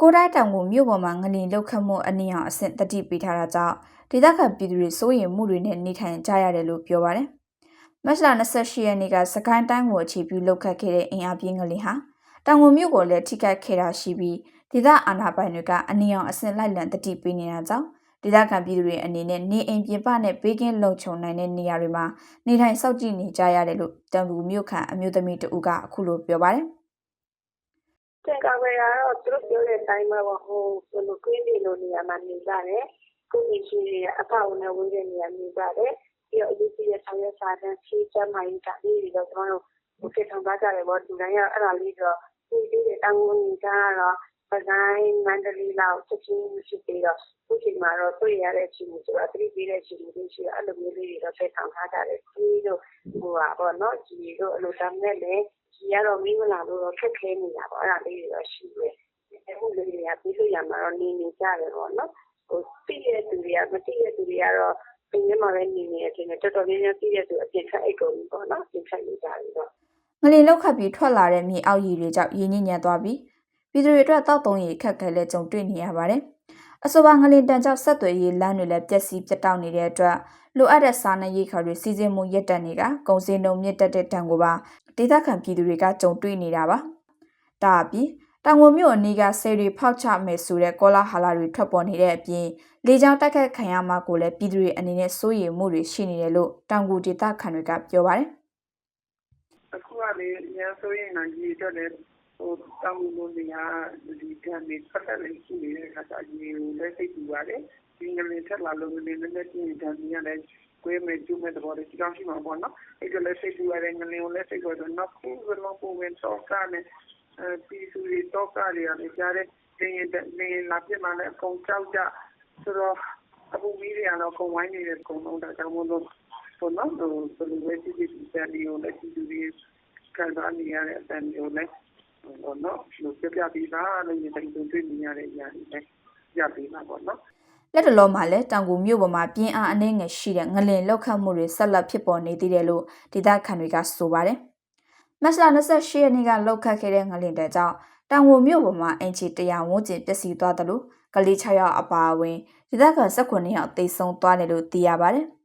ကိုးတိုင်းတောင်ကိုမြို့ပေါ်မှာငလင်လောက်ခတ်မှုအနည်းအောင်အဆင့်တတိပေးထားတာကြောင့်ဒေသခံပြည်သူတွေစိုးရိမ်မှုတွေနဲ့နေထိုင်ကြရတယ်လို့ပြောပါတယ်။မတ်လ28ရက်နေ့ကစကိုင်းတိုင်းကိုအခြေပြုလောက်ခတ်ခဲ့တဲ့အင်အားပြင်းငလင်ဟာတောင်ကိုမြို့ကိုလည်းထိခိုက်ခဲ့တာရှိပြီးဒေသအာဏာပိုင်တွေကအနည်းအောင်အဆင့်လိုက်လံတတိပေးနေတာကြောင့်ဒေသခံပြည်သူတွေအနေနဲ့နေအိမ်ပြင်ပနဲ့ဘေးကင်းလုံခြုံနိုင်တဲ့နေရာတွေမှာနေထိုင်စောင့်ကြည့်နေကြရတယ်လို့တောင်ကိုမြို့ခံအမျိုးသမီးတဦးကအခုလိုပြောပါတယ်။ ကျန်ကာဝယ်ကတော့ သူတို့ပြောတဲ့အတိုင်းပဲပေါ့ ဟိုဘယ်လိုကွင်းတွေလိုနေရာမှာ နေကြတယ် ကိုယ့်ရှိတွေအဖောက်နဲ့ဝင်းတဲ့နေရာနေကြတယ် ပြီးတော့ အရေးကြီးတဲ့ဆောင်ရွက်စာတမ်းဖြည့်ချမ်းမှရင်ဒါလေးတွေတော့ ကျွန်တော်တို့ဟိုဖြစ်ဆောင်ကြတယ်ပေါ့ဒီတိုင်းက အဲ့ဒါလေးတော့ဒီဒီတဲ့တောင်းဝန်ကြီးကတော့ ပဇိုင်းမန္တလေးလောက် ချက်ချင်းဖြစ်ပြီးတော့ခုချိန်မှာတော့တွေ့ရတဲ့ အချိန်ဆိုတော့ သတိပေးတဲ့ အချိန်တွေရှိတော့ အဲ့လိုမျိုးလေးတွေတော့ဆက်ဆောင်ထားကြတယ်ဒီတို့ဟိုပါပေါ့နော်ဒီတို့ အဲ့လိုတမ်းနဲ့လည်းဒီကတော့မိမလာလို့တော့ ခက်ခဲနေတာပေါ့ အဲ့ဒါလေးတွေတော့ ရှိတယ် အခုလေးတွေကပြီးလို့ရမှာတော့ နေနေကြတယ်ပေါ့နော်ဟိုသိတဲ့သူတွေက မသိတဲ့သူတွေကတော့ပြင်ထဲမှာပဲ နေနေတယ်တင်တော်တော်များများ သိတဲ့သူ အပြင်ထက်အိတ်ကုန်ပြီပေါ့နော်ပြင်ထက်နေကြပြီတော့ငလင်လောက်ခတ်ပြီး ထွက်လာတဲ့ မြေအောက်ရည်တွေကြောင့်ရင်းညစ်ညံ့သွားပြီး ပြည်သူတွေအတွက်တောက်တုံးရည်ခက်ခဲလဲကြုံတွေ့နေရပါတယ်။အဆိုပါငလင်တန်ကြောင့်ဆက်သွယ်ရေးလမ်းတွေလည်းပျက်စီးပြတ်တောက်နေတဲ့အတွက်လိုအပ်တဲ့စားနပ်ရိက္ခာတွေစီစဉ်မှုရပ်တန့်နေကကုန်စည်နှုန်းမြင့်တက်တဲ့တံကိုပါဒေသခံပြည်သူတွေကကြုံတွေ့နေတာပါ။ဒါအပြင်တောင်ငုံမြို့အနီးကဆယ်တွေဖောက်ချမယ်ဆိုတဲ့ကောလာဟာလာတွေထွက်ပေါ်နေတဲ့အပြင်လေကြောင်းတိုက်ခတ်ခံရမှာကိုလည်းပြည်သူတွေအနေနဲ့စိုးရိမ်မှုတွေရှိနေတယ်လို့တောင်ကူဒေသခံတွေကပြောပါတယ်အခုကလေအများဆိုရင်တော့ရေတော့လေဟို တောင်းလို့နေရဒီကနေ့ပတ်သက်နေရှိနေတဲ့အခါကျရေကိုလည်း စိတ်ပူပါတယ် ဒီငလင်ထက်လာလို့ ငလင်လည်းလည်းပြင်တန်းနေရတယ်ကွေးမဲ့ကျူးမဲ့တော့ဒီကောင်းရှိမှာပေါ့နော် အဲ့ဒါလည်း စိတ်ပူရတယ် ငလင်ကိုလည်း စိတ်ပူတော့နောက်ခုဘယ်လိုပုံဝင် တော့ကနေအဲဒီစုရီတော့ကရီရတယ်ကြားတဲ့နေနေလာပြမလည်း အကုန်ကြောက်ကြ ဆိုတော့အခုမီးတွေကတော့ကုန်ဝိုင်းနေတယ်ကုန်တော့ဒါကြောင့်မို့လို့ပေါ့နော်ဟိုဘယ်လိုပဲကြည့်ကြည့်စံဒီကိုလည်းကြည့်ကြည့်ခံစားနေရတဲ့အတန်မျိုးနဲ့ ဟိုနော်လူပြပြပြီးသားလည်းရင်တိုင်တွေ့နေရတဲ့အရာတွေလည်းပြပြီးသားပေါ့နော်လက်တလုံးမှာလည်းတောင်ကူမြို့ပေါ်မှာပြင်းအားအနှဲငယ်ရှိတဲ့ငလင်လောက်ခတ်မှုတွေဆက်လက်ဖြစ်ပေါ်နေသေးတယ်လို့ဒေသခံတွေကဆိုပါတယ်။မတ်လ28ရက်နေ့ကလောက်ခတ်ခဲ့တဲ့ငလင်တဲ့ကြောင့်တောင်ကူမြို့ပေါ်မှာအင်ချီ100ဝန်းကျင်ပျက်စီးသွားတယ်လို့ကလေး6ယောက်အပါအဝင်ဒေသခံ19ယောက်သေဆုံးသွားတယ်လို့သိရပါတယ်။